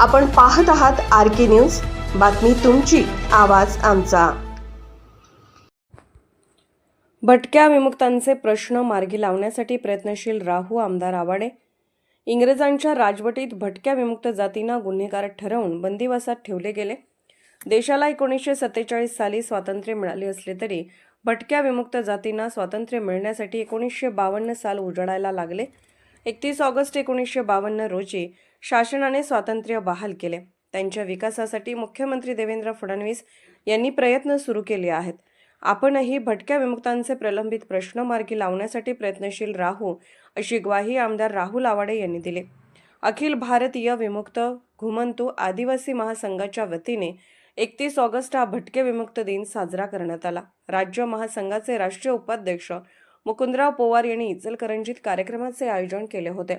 आपण पाहत आहात आर के न्यूज. बातमी तुमची आवाज आमचा. भटक्या विमुक्तांचे प्रश्न मार्गी लावण्यासाठी प्रयत्नशील राहू आमदार आवाडे. इंग्रजांच्या राजवटीत भटक्या विमुक्त जातींना गुन्हेगार ठरवून बंदिवासात ठेवले गेले. देशाला एकोणीसशे सत्तेचाळीस साली स्वातंत्र्य मिळाले असले तरी भटक्या विमुक्त जातींना स्वातंत्र्य मिळण्यासाठी एकोणीसशे बावन्न साल उजाडायला लागले. एकतीस ऑगस्ट एकोणीसशे बावन्न रोजी शासनाने स्वातंत्र्य बहाल केले. त्यांच्या विकासासाठी मुख्यमंत्री देवेंद्र फडणवीस यांनी प्रयत्न सुरू केले आहेत. आपणही भटक्या विमुक्तांचे प्रलंबित प्रश्न मार्गी लावण्यासाठी प्रयत्नशील राहू अशी ग्वाही आमदार राहुल आवाडे यांनी दिली. अखिल भारतीय विमुक्त घुमंतू आदिवासी महासंघाच्या वतीने एकतीस ऑगस्ट हा भटके विमुक्त दिन साजरा करण्यात आला. राज्य महासंघाचे राष्ट्रीय उपाध्यक्ष मुकुंदराव पोवार यांनी इचलकरंजीत कार्यक्रमाचे आयोजन केले होते.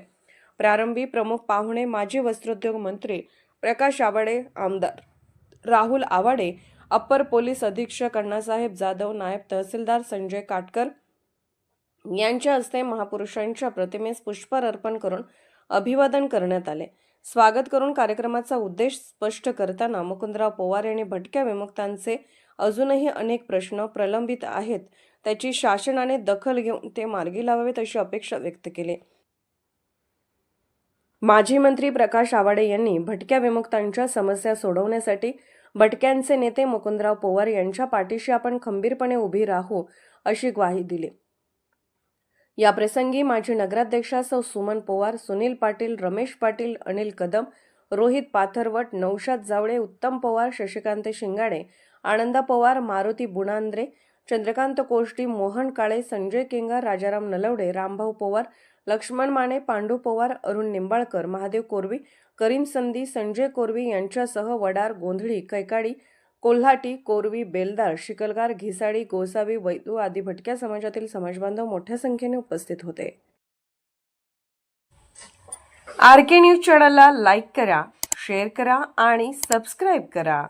प्रारंभी प्रमुख पाहुणे माजी वस्त्रोद्योग मंत्री प्रकाश आवाडे आमदार राहुल आवाडे अप्पर पोलीस अधीक्षक अण्णासाहेब जाधव नायब तहसीलदार संजय काटकर यांच्या हस्ते महापुरुषांच्या प्रतिमेस पुष्पर अर्पण करून अभिवादन करण्यात आले. स्वागत करून कार्यक्रमाचा उद्देश स्पष्ट करताना मुकुंदराव पवार यांनी भटक्या विमुक्तांचे अजूनही अनेक प्रश्न प्रलंबित आहेत. त्याची शासनाने दखल घेऊन ते मार्गी लावावेत अशी अपेक्षा व्यक्त केली. माजी मंत्री प्रकाश आवाडे यांनी भटक्या विमुक्तांच्या समस्या सोडवण्यासाठी भटक्यांचे नेते मुकुंदराव पवार यांच्या पाठीशी आपण खंबीरपणे उभी राहू अशी ग्वाही दिली. या प्रसंगी माजी नगराध्यक्षा सौ सुमन पोवार सुनील पाटील रमेश पाटील अनिल कदम रोहित पाथरवट नौशाद जावळे उत्तम पवार शशिकांत शिंगाडे आनंदा पवार मारुती बुणांद्रे चंद्रकांत कोष्टी मोहन काळे संजय केंगार राजाराम नलवडे रामभाऊ पवार लक्ष्मण माने पांडू पवार अरुण निंबाळकर महादेव कोरवी करीम संधी संजय कोरवी यांच्यासह वडार गोंधळी कैकाडी कोल्हाटी कोरवी बेलदार शिकलगार घिसाडी गोसावी वैदू आदी भटक्या समाजातील समाजबांधव मोठ्या संख्येने उपस्थित होते. आर के न्यूज चॅनलला लाईक करा शेअर करा आणि सबस्क्राईब करा.